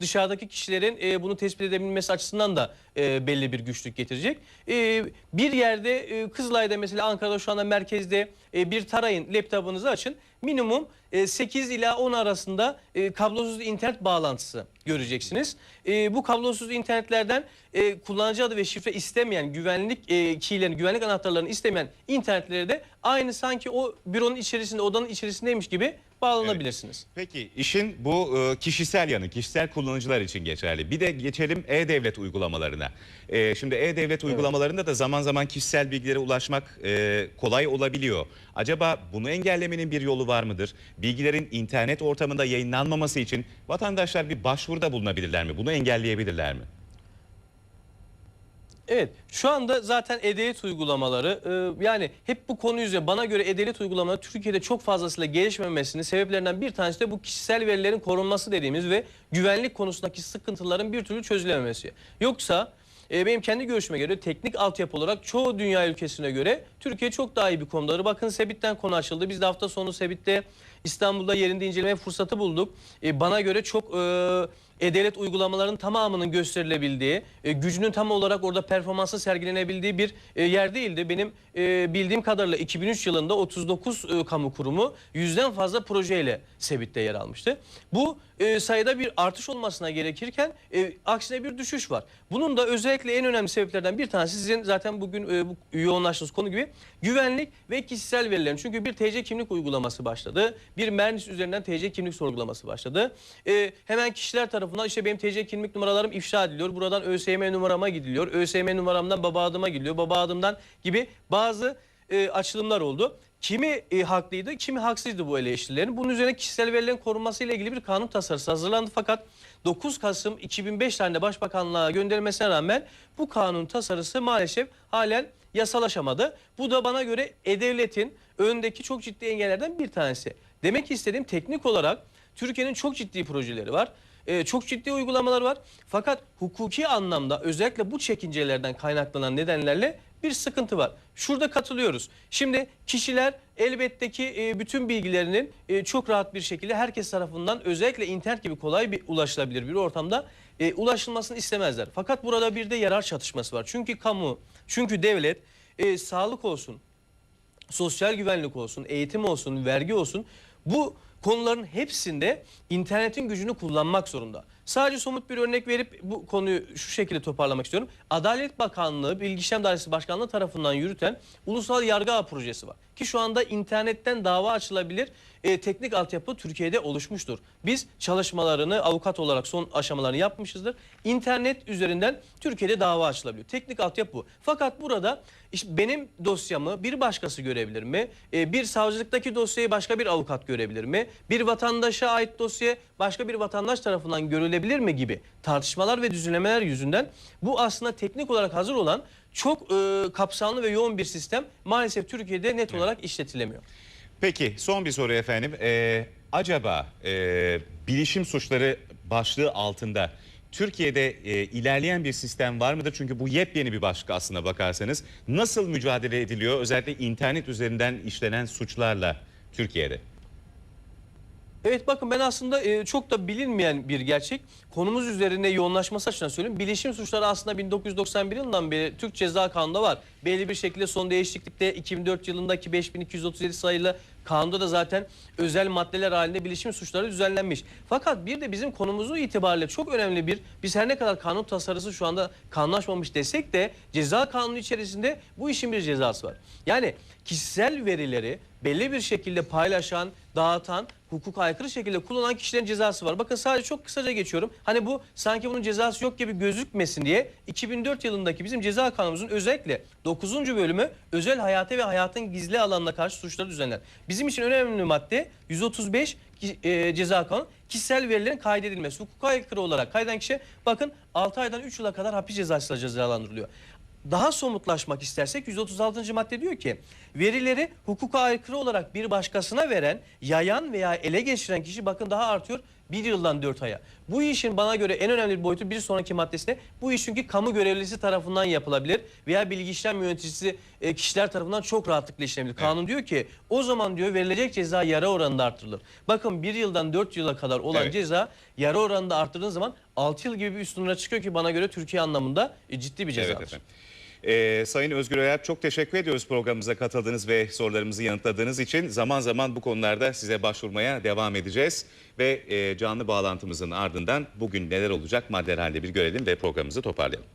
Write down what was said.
dışarıdaki kişilerin e, bunu tespit edebilmesi açısından da e, belli bir güçlük getirecek. E, bir yerde e, Kızılay'da mesela Ankara'da şu anda merkezde e, bir tarayın laptopunuzu açın. Minimum e, 8 ila 10 arasında e, kablosuz internet bağlantısı göreceksiniz. E, bu kablosuz internetlerden e, kullanıcı adı ve şifre istemeyen güvenlik e, keylerini, güvenlik anahtarlarını istemeyen internetlere de aynı sanki o büronun içerisinde, odanın içerisindeymiş gibi bağlanabilirsiniz. Peki işin bu e, kişisel yanı, kişisel kullanıcılar için geçerli. Bir de geçelim e-devlet uygulamalarına. E, şimdi e-devlet uygulamalarında da zaman zaman kişisel bilgilere ulaşmak e, kolay olabiliyor. Acaba bunu engellemenin bir yolu var mıdır? Bilgilerin internet ortamında yayınlanmaması için vatandaşlar bir başvuruda bulunabilirler mi? Bunu engelleyebilirler mi? Evet şu anda zaten E-Devlet uygulamaları e, yani hep bu konu üzerine bana göre E-Devlet uygulamaları Türkiye'de çok fazlasıyla gelişmemesinin sebeplerinden bir tanesi de bu kişisel verilerin korunması dediğimiz ve güvenlik konusundaki sıkıntıların bir türlü çözülememesi. Yoksa e, benim kendi görüşüme göre teknik altyapı olarak çoğu dünya ülkesine göre Türkiye çok daha iyi bir konuları. Bakın Sebit'ten konu açıldı. Biz de hafta sonu Sebit'te İstanbul'da yerinde inceleme fırsatı bulduk. E, bana göre çok e, e-devlet uygulamalarının tamamının gösterilebildiği, e, gücünün tam olarak orada performansı sergilenebildiği bir e, yer değildi. Benim e, bildiğim kadarıyla 2003 yılında 39 e, kamu kurumu yüzden fazla projeyle Sebit'te yer almıştı. Bu e, sayıda bir artış olmasına gerekirken e, aksine bir düşüş var. Bunun da özellikle en önemli sebeplerden bir tanesi sizin zaten bugün e, bu yoğunlaştığınız konu gibi güvenlik ve kişisel verilerin. Çünkü bir TC kimlik uygulaması başladı. Bir Mernis üzerinden TC kimlik sorgulaması başladı. E, hemen kişiler tarafından işte benim TC kimlik numaralarım ifşa ediliyor. Buradan ÖSYM numarama gidiliyor. ÖSYM numaramdan baba adıma gidiliyor. Baba adımdan gibi bazı e, açılımlar oldu. Kimi e, haklıydı, kimi haksızdı bu eleştirilerin. Bunun üzerine kişisel verilerin korunması ile ilgili bir kanun tasarısı hazırlandı. Fakat 9 Kasım 2005 tarihinde Başbakanlığa gönderilmesine rağmen bu kanun tasarısı maalesef halen yasalaşamadı. Bu da bana göre E-Devlet'in önündeki çok ciddi engellerden bir tanesi. Demek istediğim teknik olarak Türkiye'nin çok ciddi projeleri var. Ee, çok ciddi uygulamalar var. Fakat hukuki anlamda özellikle bu çekincelerden kaynaklanan nedenlerle bir sıkıntı var. Şurada katılıyoruz. Şimdi kişiler elbette ki e, bütün bilgilerinin e, çok rahat bir şekilde herkes tarafından özellikle internet gibi kolay bir ulaşılabilir bir ortamda e, ulaşılmasını istemezler. Fakat burada bir de yarar çatışması var. Çünkü kamu, çünkü devlet sağlık olsun, sosyal güvenlik olsun, eğitim olsun, vergi olsun bu konuların hepsinde internetin gücünü kullanmak zorunda. Sadece somut bir örnek verip bu konuyu şu şekilde toparlamak istiyorum. Adalet Bakanlığı, Bilgi İşlem Dairesi Başkanlığı tarafından yürüten Ulusal Yargı Ağı projesi var. Ki şu anda internetten dava açılabilir e, teknik altyapı Türkiye'de oluşmuştur. Biz çalışmalarını avukat olarak son aşamalarını yapmışızdır. İnternet üzerinden Türkiye'de dava açılabiliyor. Teknik altyapı bu. Fakat burada işte benim dosyamı bir başkası görebilir mi? E, bir savcılıktaki dosyayı başka bir avukat görebilir mi? Bir vatandaşa ait dosya başka bir vatandaş tarafından görülebilir mi gibi tartışmalar ve düzenlemeler yüzünden bu aslında teknik olarak hazır olan çok e, kapsamlı ve yoğun bir sistem maalesef Türkiye'de net olarak işletilemiyor. Peki son bir soru efendim. Ee, acaba e, bilişim suçları başlığı altında Türkiye'de e, ilerleyen bir sistem var mıdır? Çünkü bu yepyeni bir başlık aslına bakarsanız. Nasıl mücadele ediliyor özellikle internet üzerinden işlenen suçlarla Türkiye'de? Evet bakın ben aslında e, çok da bilinmeyen bir gerçek. Konumuz üzerine yoğunlaşması açısından söyleyeyim. Bilişim suçları aslında 1991 yılından beri Türk Ceza Kanunu'nda var. Belli bir şekilde son değişiklikte 2004 yılındaki 5237 sayılı kanunda da zaten özel maddeler halinde bilişim suçları düzenlenmiş. Fakat bir de bizim konumuzu itibariyle çok önemli bir biz her ne kadar kanun tasarısı şu anda kanunlaşmamış desek de ceza kanunu içerisinde bu işin bir cezası var. Yani kişisel verileri belli bir şekilde paylaşan, dağıtan, hukuka aykırı şekilde kullanan kişilerin cezası var. Bakın sadece çok kısaca geçiyorum. Hani bu sanki bunun cezası yok gibi gözükmesin diye 2004 yılındaki bizim ceza kanunumuzun özellikle 9. bölümü özel hayata ve hayatın gizli alanına karşı suçları düzenler. Bizim için önemli madde 135 ki- e, ceza kanunu kişisel verilerin kaydedilmesi. Hukuka aykırı olarak kaydeden kişi bakın 6 aydan 3 yıla kadar hapis cezasıyla cezalandırılıyor. Daha somutlaşmak istersek 136. madde diyor ki verileri hukuka aykırı olarak bir başkasına veren, yayan veya ele geçiren kişi bakın daha artıyor bir yıldan 4 aya. Bu işin bana göre en önemli boyutu bir sonraki maddesine bu iş çünkü kamu görevlisi tarafından yapılabilir veya bilgi işlem yöneticisi e, kişiler tarafından çok rahatlıkla işlenebilir. Kanun diyor ki o zaman diyor verilecek ceza yara oranında artırılır. Bakın bir yıldan 4 yıla kadar olan Evet. ceza yara oranında arttırdığın zaman 6 yıl gibi bir üstüne çıkıyor ki bana göre Türkiye anlamında e, ciddi bir cezadır. Evet efendim. Ee, Sayın Özgür Öyer çok teşekkür ediyoruz programımıza katıldığınız ve sorularımızı yanıtladığınız için. Zaman zaman bu konularda size başvurmaya devam edeceğiz. Ve e, canlı bağlantımızın ardından bugün neler olacak maddelerle bir görelim ve programımızı toparlayalım.